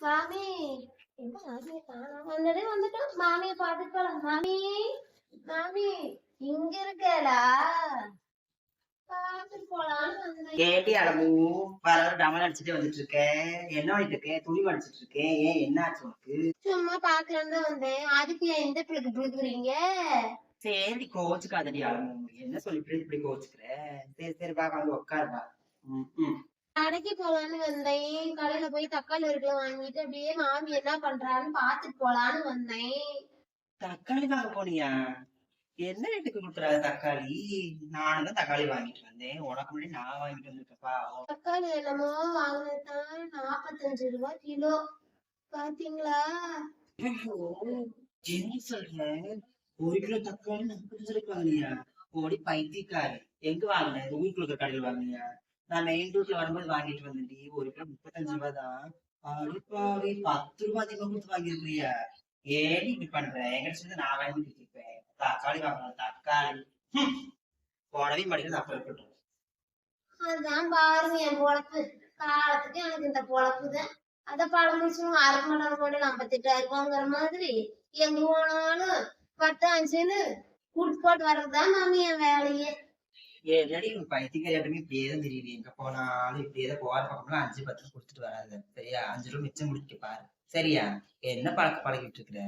மாமி எங்க மாமியை காணோம்? வந்ததே வந்துட்டோம். மாமியை பார்த்துட்டு போலாம். மாமி மாமி இங்க இருக்கலா? ஏடி அழகு வர வர டமல் அடிச்சுட்டு வந்துட்டு இருக்கேன் என்ன பண்ணிட்டு இருக்கேன் துணி மடிச்சிட்டு இருக்கேன் ஏன் என்ன ஆச்சு உனக்கு? சும்மா பாக்கலான்னு தான் வந்தேன். அதுக்கு ஏன் இந்த பிள்ளைக்கு பிடிக்குறீங்க? சரி கோச்சுக்காதடி என்ன சொல்லி இப்படி கோச்சுக்கிற? சரி சரி வா வந்து உட்காருவா ம், ம். கடைக்கு போலான்னு வந்தேன். கடையில போய் தக்காளி ஒரு கிலோ வாங்கிட்டு அப்படியே மாமி என்ன பண்றான்னு பாத்துட்டு போலான்னு வந்தேன். தக்காளி வாங்க போனியா? என்ன ரேட்டுக்கு கொடுக்குறாரு தக்காளி? நானும் தான் தக்காளி வாங்கிட்டு வந்தேன். உனக்கு முன்னாடி நான் வாங்கிட்டு வந்திருக்கப்பா. தக்காளி என்னமோ வாங்கினதுதான் நாப்பத்தஞ்சு ரூபாய் கிலோ. பாத்தீங்களா? என்ன சொல்ற? ஒரு கிலோ தக்காளி நாற்பத்தஞ்சு ரூபாய்யா ஓடி பைத்தியக்காரு எங்க வாங்கின? இருக்கிற கடையில் வாங்கினியா? நான் மெயின் ரூட்ல வரும்போது வாங்கிட்டு வந்தேன்டி. ஒரு கிலோ முப்பத்தஞ்சு ரூபாய் தான் அடிப்பாவி பத்து ரூபாய் அதிகமா கொடுத்து வாங்கிருக்கியா ஏன் இப்படி பண்ற? எங்கிட்ட சொல்லி நான் வாங்கி கொடுத்துருப்பேன். தக்காளி வாங்கலாம் தக்காளி. ஹம். போடவே மாட்டேங்குது அப்ப இருக்கட்டும் அதுதான் பாருங்க என் பொழப்பு. காலத்துக்கு எனக்கு இந்த பொழப்பு தான். அத பழம் அரை மணி நேரம் கூட ஐம்பத்தெட்டாயிரம் ரூபாங்கிற மாதிரி. எங்க போனாலும் பத்து அஞ்சுன்னு கூட்டு போட்டு வர்றதுதான் மாமி என் வேலையே. என்னடி பைத்தியக்காரியாட்டமே பைத்தியக்காரி இப்படியே தான் தெரியுது எங்க போனாலும் இப்படியே தான் போற பக்கம்லாம் அஞ்சு பத்து கொடுத்துட்டு வராது சரியா அஞ்சு ரூபா மிச்சம் முடிக்க பாரு சரியா என்ன பழக்க பழகிட்டு இருக்கிற